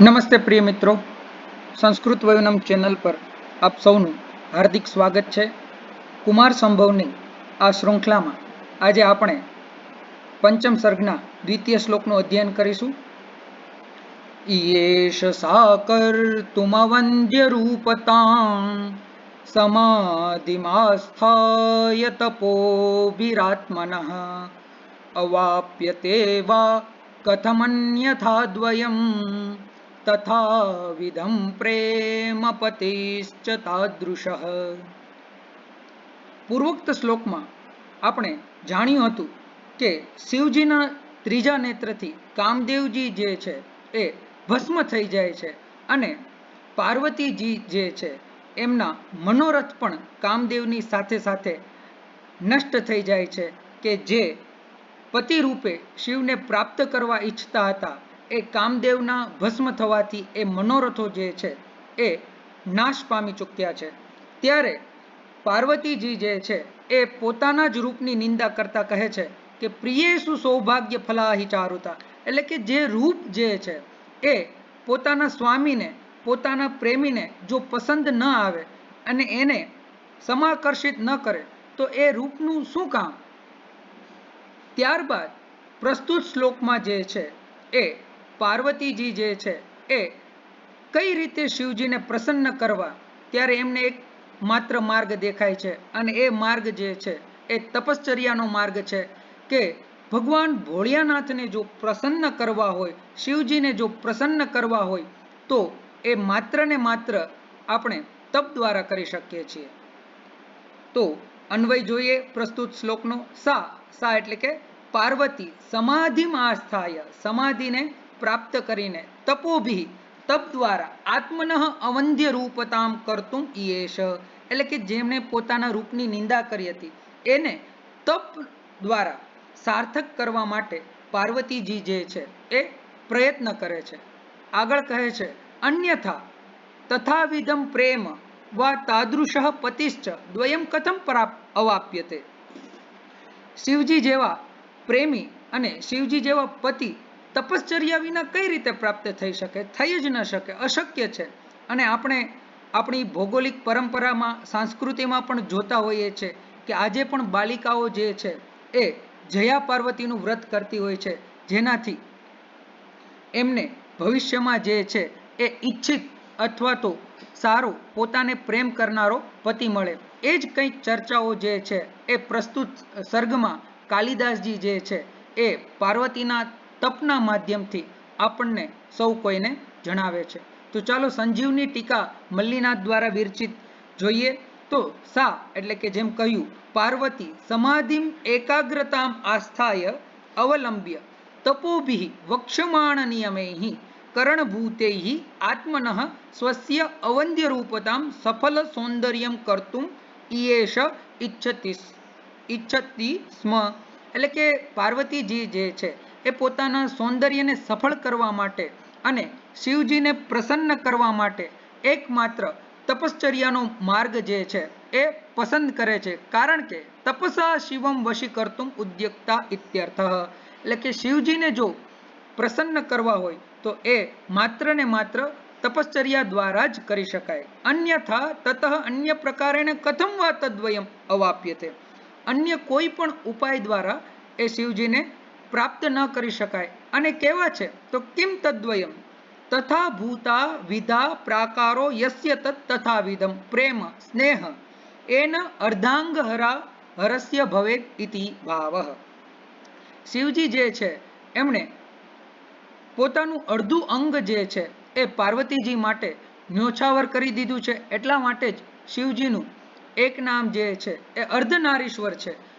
નમસ્તે પ્રિય મિત્રો. સંસ્કૃત વયુનમ ચેનલ પર આપ સૌનું હાર્દિક સ્વાગત છે. કુમાર સંભવની આ શૃંખલામાં આજે આપણે પંચમ સર્ગના દ્વિતીય શ્લોકનું અધ્યયન કરીશું. યેશ સાકર તુમવંદ્ય રૂપતાં સમાધિમાસ્થાય તપોભિરાત્મનઃ અવાપ્યતે વા કથમન્યથા દ્વયમ તથાવિધમ પ્રેમ પતિશ્ચ તાદૃશ પૂર્વોક્ત શ્લોકમાં આપણે જાણ્યું હતું કે શિવજીના ત્રીજા નેત્રથી કામદેવજી જે છે એ ભસ્મ થઈ જાય છે અને પાર્વતીજી જે છે એમના મનોરથ પણ કામદેવની સાથે સાથે નષ્ટ થઈ જાય છે કે જે પતિ રૂપે શિવને પ્રાપ્ત કરવા ઈચ્છતા હતા એ કામદેવના ભસ્મ થવાથી એ મનોરથો જે છે એ નાશ પામી ચૂક્યા છે. ત્યારે પાર્વતીજી જે છે એ પોતાના જ રૂપની નિંદા કરતા કહે છે કે, પ્રિયેશુ સૌભાગ્ય ફલાહી ચારુતા. એટલે કે જે રૂપ જે છે એ પોતાના સ્વામીને, પોતાના પ્રેમીને જો પસંદ ન આવે અને એને સમાકર્ષિત ન કરે, તો એ રૂપનું શું કામ? ત્યારબાદ પ્રસ્તુત શ્લોકમાં જે છે એ પાર્વતીજી જે છે એ કઈ રીતે શિવજીને પ્રસન્ન કરવા, ત્યારે એમને એક માત્ર માર્ગ દેખાય છે. અને એ માર્ગ જે છે, એ તપશ્ચર્યાનો માર્ગ છે કે ભગવાન ભોળિયાનાથને જો પ્રસન્ન કરવા હોય, શિવજીને જો પ્રસન્ન કરવા હોય, તો એ માત્ર ને માત્ર આપણે તપ દ્વારા કરી શકીએ છીએ. તો અન્વય જોઈએ પ્રસ્તુત શ્લોકનો સા સા એટલે કે પાર્વતી સમાધિમાં આસ્થાય, સમાધિને પ્રાપ્ત કરીને તપોભી, તપ દ્વારા આત્મનઃ અવંધ્ય રૂપતામ કરતું ઈયેશ. એટલે કે જેમણે પોતાના રૂપની નિંદા કરી હતી, એને તપ દ્વારા સાર્થક કરવા માટે પાર્વતીજી જે છે એ પ્રયત્ન કરે છે. આગળ કહે છે, અન્યથા તથાવિધમ પ્રેમ વા તાદૃશ પતિશ્ચ દ્વયમ કથમ અવાપ્ય અવાપ્યતે. શિવજી જેવા પ્રેમી અને શિવજી જેવા પતિ તપશ્ચર્યા વિના કઈ રીતે પ્રાપ્ત થઈ શકે, થઈ જ ન શકે, અશક્ય છે. અને આપણે આપણી ભૌગોલિક પરંપરામાં, સંસ્કૃતિમાં પણ જોતા હોઈએ છીએ કે આજે પણ બાલિકાઓ જે છે એ જયા પાર્વતીનું વ્રત કરતી હોય છે. જેનાથી એમને ભવિષ્યમાં જે છે એ ઈચ્છિત અથવા તો સારો પોતાને પ્રેમ કરનારો પતિ મળે. એ જ કંઈક ચર્ચાઓ જે છે એ પ્રસ્તુત સર્ગમાં કાલિદાસજી જે છે એ પાર્વતીના તપના માધ્યમથી આપણને સૌ કોઈને જણાવે છે. તો ચાલો સંજીવની ટીકા મલ્લીનાથ દ્વારા વિરચિત જોઈએ. તો સા એટલે કે જેમ કહ્યું, પાર્વતી સમાધિમ એકાગ્રતામ આસ્થાય અવલંબ્ય. તપોભિ વક્ષમાણ નિયમૈ કરણભૂતૈ આત્મનઃ સ્વસ્ય અવંદ્ય રૂપતામ સફલ સૌંદર્યમ કર્તું ઈયેષ ઈચ્છતી ઈચ્છતી સ્મ. એટલે કે પાર્વતીજી જે છે એ પોતાના સૌંદર્યને સફળ કરવા માટે અને શિવજીને પ્રસન્ન કરવા માટે એકમાત્ર તપશ્ચર્યાનો માર્ગ જે છે એ પસંદ કરે છે. કારણ કે તપસા શિવમ વશી કરતું ઉદ્યક્તા ઇત્યર્થ. એટલે કે શિવજીને જો પ્રસન્ન કરવા હોય તો એ માત્ર ને માત્ર તપશ્ચર્યા દ્વારા જ કરી શકાય. અન્યથા તતઃ અન્ય પ્રકારેણ કથમ વા તદ્વયમ અવાપ્યતે અન્ય કોઈ પણ ઉપાય દ્વારા એ શિવજીને પ્રાપ્ત ન કરી શકાય. અને કેવા છે? તો કિમ તદ્વયમ? તથા ભૂતા વિધા પ્રાકારો યસ્ય તત તથા વિધમ. પ્રેમ, સ્નેહ, એન અર્ધાંગ હરા હરસ્ય ભવેત ઇતિ ભાવ. શિવજી જે છે, એમણે પોતાનું અડધું અંગ જે છે, એ પાર્વતીજી માટે ન્યોછાવર કરી દીધું છે. એટલા માટે જ શિવજીનું એક નામ જે છે, એ અર્ધનારીશ્વર છે.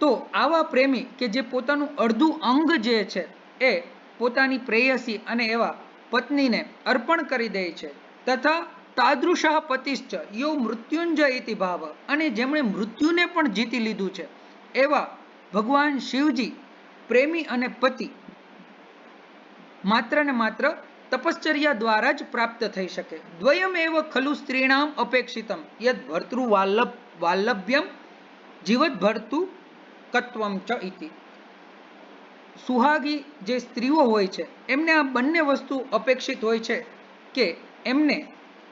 તો આવા પ્રેમી કે જે પોતાનું અડધું અંગ જે છે, એ પોતાની પ્રેયસી અને એવા પત્નીને અર્પણ કરી દે છે. તથા તાદૃશા પતિશ્ચ યો મૃત્યુંજય ઇતિ ભાવ અને જેમણે મૃત્યુને પણ જીતી લીધું છે, એવા ભગવાન શિવજી પ્રેમી અને પતિ માત્ર ને માત્ર તપશ્ચર્યા દ્વારા જ પ્રાપ્ત થઈ શકે. દ્વયમ એવ ખલુ સ્ત્રીણામ અપેક્ષિતમ. યદ ભર્તૃ વાલ્લભ, વાલ્લભ્યમ જીવત ભર્તુ કત્વમ ચ ઇતિ. સુહાગી જે સ્ત્રીઓ હોય છે, એમને આ બંને વસ્તુ અપેક્ષિત હોય છે કે એમને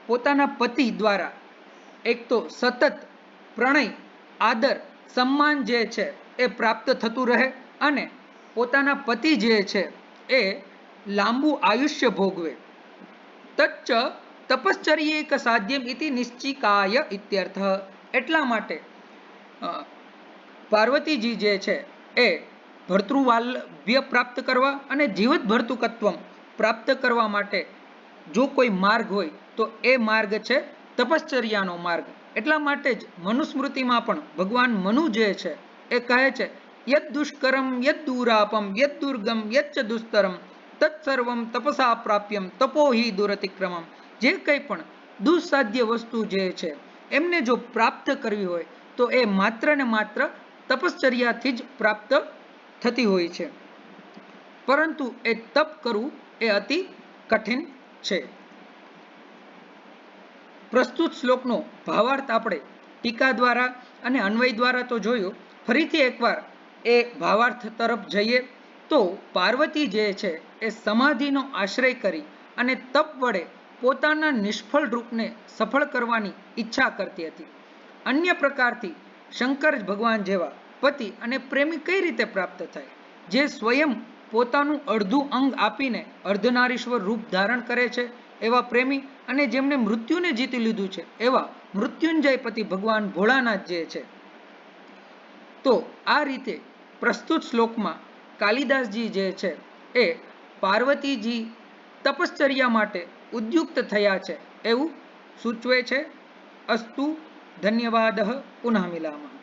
પોતાના પતિ દ્વારા એક તો સતત પ્રણય, આદર, સન્માન જે છે એ પ્રાપ્ત થતું રહે અને પોતાના પતિ જે છે એ લાંબુ આયુષ્ય ભોગવે. તચ્ચ તપશ્ચર્યેક સાધ્યમ ઇતિ નિશ્ચિકાય ઇત્યર્થ. એટલા માટે પાર્વતીજી જે છે એ ભર્તૃવાલ્ય પ્રાપ્ત કરવા અને જીવત ભર્તુકત્વમ પ્રાપ્ત કરવા માટે જો કોઈ માર્ગ હોય તો એ માર્ગ છે તપશ્ચર્યાનો માર્ગ. એટલા માટે જ મનુસ્મૃતિમાં પણ ભગવાન મનુ જે છે એ કહે છે, યદ દુષ્કરમ, યદ દુરાપમ, યદ દુર્ગમ યચ્ચ દુસ્તરમ તત્સર્વમ તપસા પ્રાપ્યમ તપોહી દુરતિક્રમમ. જે કંઈ પણ દુસાધ્ય વસ્તુ જે છે, એમને જો પ્રાપ્ત કરવી હોય તો એ માત્ર ને માત્ર તપશ્ચર્યાથી જ પ્રાપ્ત થતી હોય છે. પરંતુ એ તપ કરવું એ અતિ કઠિન છે. પ્રસ્તુત શ્લોકનો ભાવાર્થ આપણે ટીકા દ્વારા અને અન્વય દ્વારા તો જોયો. ફરીથી એકવાર એ ભાવાર્થ તરફ જઈએ તો પાર્વતી જે છે એ સમાધિનો આશ્રય કરી અને તપ વડે પોતાના નિષ્ફળ રૂપને સફળ કરવાની ઈચ્છા કરતી હતી. અન્ય પ્રકારથી શંકર ભગવાન જેવા પતિ અને પ્રેમી કઈ રીતે પ્રાપ્ત થાય? જે સ્વયં પોતાનું અડધું અંગ આપીને અર્ધનારીશ્વર રૂપ ધારણ કરે છે, એવા પ્રેમી અને જેમણે મૃત્યુને જીતી લીધું છે, એવા મૃત્યુંજય પતિ ભગવાન ભોળાનાથ જે છે. તો આ રીતે પ્રસ્તુત શ્લોકમાં કાલિદાસજી જે છે, એ પાર્વતીજી તપશ્ચર્યા માટે ઉદ્યુક્ત થયા છે, એવું સૂચવે છે. અસ્તુ ધન્યવાદ પુનઃ મિલામः